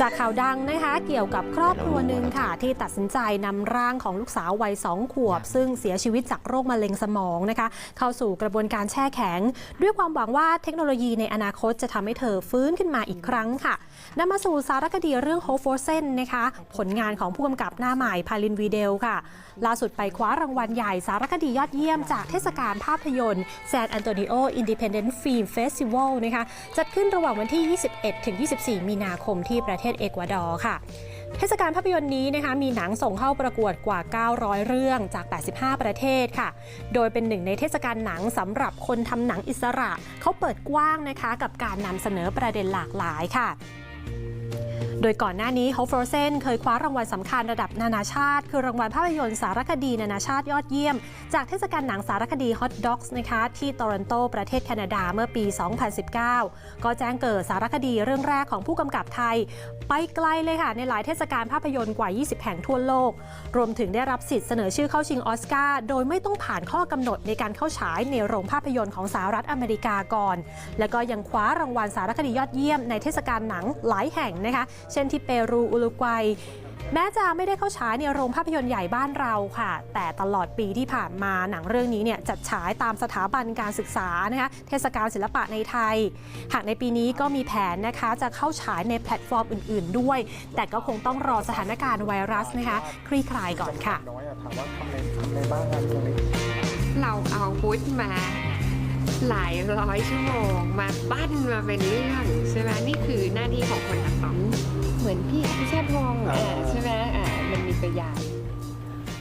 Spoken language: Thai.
จากข่าวดังนะคะเกี่ยวกับครอบครัวหนึ่งค่ะ ที่ตัดสินใจนำร่างของลูกสาววัยสองขวบ ซึ่งเสียชีวิตจากโรคมะเร็งสมองนะคะ เข้าสู่กระบวนการแช่แข็ง ด้วยความหวังว่าเทคโนโลยีในอนาคตจะทำให้เธอฟื้นขึ้นมาอีกครั้งค่ะนำมาสู่สารคดีเรื่อง Hope for Sen นะคะ ผลงานของผู้กำกับหน้าใหม่พาลินวีเดลค่ะ ล่าสุดไปคว้ารางวัลใหญ่สารคดียอดเยี่ยมจากเทศกาลภาพยนตร์ San Antonio Independent Film Festival นะคะจัดขึ้นระหว่างวันที่ 21ถึง24 มีนาคมที่ประเทศเอกวาดอร์ค่ะ เทศกาลภาพยนตร์นี้นะคะมีหนังส่งเข้าประกวดกว่า 900 เรื่องจาก 85 ประเทศค่ะ โดยเป็นหนึ่งในเทศกาลหนังสำหรับคนทำหนังอิสระ เขาเปิดกว้างนะคะกับการนำเสนอประเด็นหลากหลายค่ะ โดยก่อนหน้านี้ Hope Frozen เคยคว้ารางวัลสำคัญระดับนานาชาติ คือรางวัลภาพยนตร์สารคดีนานาชาติยอดเยี่ยม จากเทศกาลหนังสารคดี Hot Docs นะคะที่โตรอนโตประเทศแคนาดาเมื่อปี 2019 ก็แจ้งเกิดสารคดีเรื่องแรกของผู้กำกับไทย ไปไกลเลยค่ะ ในหลายเทศกาลภาพยนตร์กว่า 20 แห่งทั่วโลก รวมถึงได้รับสิทธิ์เสนอชื่อเข้าชิงออสการ์โดยไม่ต้องผ่านข้อกำหนดในการเข้าฉายในโรงภาพยนตร์ของสหรัฐอเมริกาก่อน แล้วก็ยังคว้ารางวัลสารคดียอดเยี่ยมในเทศกาลหนังหลายแห่งนะคะเช่นที่เปรูอุรุกวัยแม้จะไม่ได้เข้าฉายในโรงภาพยนตร์ใหญ่บ้านเราค่ะ แต่ตลอดปีที่ผ่านมาหนังเรื่องนี้เนี่ยจัดฉายตามสถาบันการศึกษานะคะเทศกาลศิลปะในไทย หากในปีนี้ก็มีแผนนะคะจะเข้าฉายในแพลตฟอร์มอื่น ๆ ด้วย แต่ก็คงต้องรอสถานการณ์ไวรัสนะคะคลี่คลายก่อนค่ะ เราเอาพุทธมาหลายร้อยชั่วโมงมาปั้นมาเป็นเรื่องใช่ไหม หน้าที่ของคนตัดต่อเหมือนพี่พิเชษพงศ์อ่าใช่ไหมอ่ามันมีตัวอย่าง